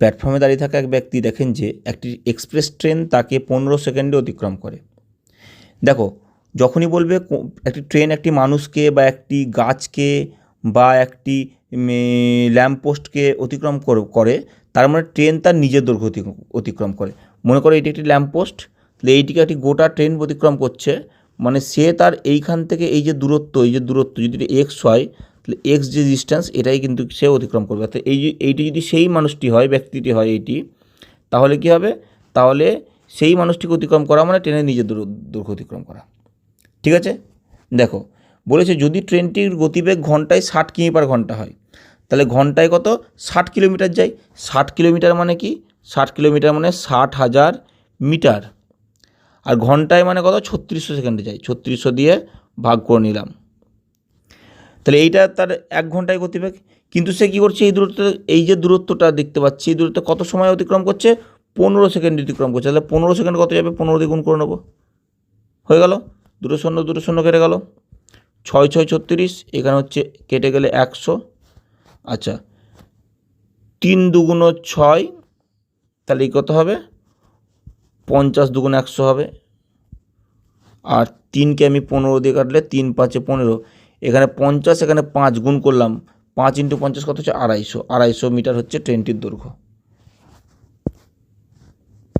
প্ল্যাটফর্মে দাঁড়িয়ে থাকা এক ব্যক্তি দেখেন যে একটি এক্সপ্রেস ট্রেন তাকে পনেরো সেকেন্ডে অতিক্রম করে। দেখো, যখনই বলবে একটি ট্রেন একটি মানুষকে বা একটি গাছকে বা একটি ল্যাম্পপোস্টকে অতিক্রম করে তার মানে ট্রেন তার নিজের দৈর্ঘ্য অতিক্রম করে। মনে করো এটি একটি ল্যাম্পপোস্ট তাহলে এইটিকে একটি গোটা ট্রেন অতিক্রম করছে মানে সে তার এইখান থেকে এই যে দূরত্ব, এই যে দূরত্ব, যদি এক্স হয় এক্স যে ডিস্ট্যান্স এটাই কিন্তু সে অতিক্রম করবে। অর্থাৎ এই এইটি যদি সেই মানুষটি হয়, ব্যক্তিটি হয় এইটি, তাহলে কী হবে? তাহলে সেই মানুষটিকে অতিক্রম করা মানে ট্রেনের নিজের দূর- দৈর্ঘ্য অতিক্রম করা। ঠিক আছে? দেখো, বলেছে যদি ট্রেনটির গতিবেগ ঘন্টায় ষাট কিমি পার ঘণ্টা হয়, তাহলে ঘন্টায় কত? ষাট কিলোমিটার যায়। ষাট কিলোমিটার মানে কি? ষাট কিলোমিটার মানে ষাট হাজার মিটার। আর ঘন্টায় মানে কত? ছত্রিশশো সেকেন্ডে যায়। ছত্রিশশো দিয়ে ভাগ করে নিলাম। তাহলে এইটা তার এক ঘন্টায় গতিবেগ। কিন্তু সে কী করছে? এই দূরত্ব, এই যে দূরত্বটা দেখতে পাচ্ছি, এই দূরত্ব কত সময় অতিক্রম করছে? পনেরো সেকেন্ড অতিক্রম করছে। তাহলে পনেরো সেকেন্ড কত যাবে? পনেরো দিয়ে গুণ করে নেব। হয়ে গেল? দুটো শূন্য দুটো শূন্য কেটে গেল। ছয় ছয়, ছত্রিশ, এখানে হচ্ছে কেটে গেলে একশো। আচ্ছা তিন দুগুণ ছয়, তাহলে এই কত হবে? পঞ্চাশ দুগুণ একশো হবে। আর তিনকে আমি পনেরো দিয়ে কাটলে তিন পাঁচে পনেরো। এখানে পঞ্চাশ, এখানে পাঁচ গুণ করলাম, পাঁচ ইন্টু পঞ্চাশ কত হচ্ছে? আড়াইশো। আড়াইশো মিটার হচ্ছে ট্রেনটির দৈর্ঘ্য।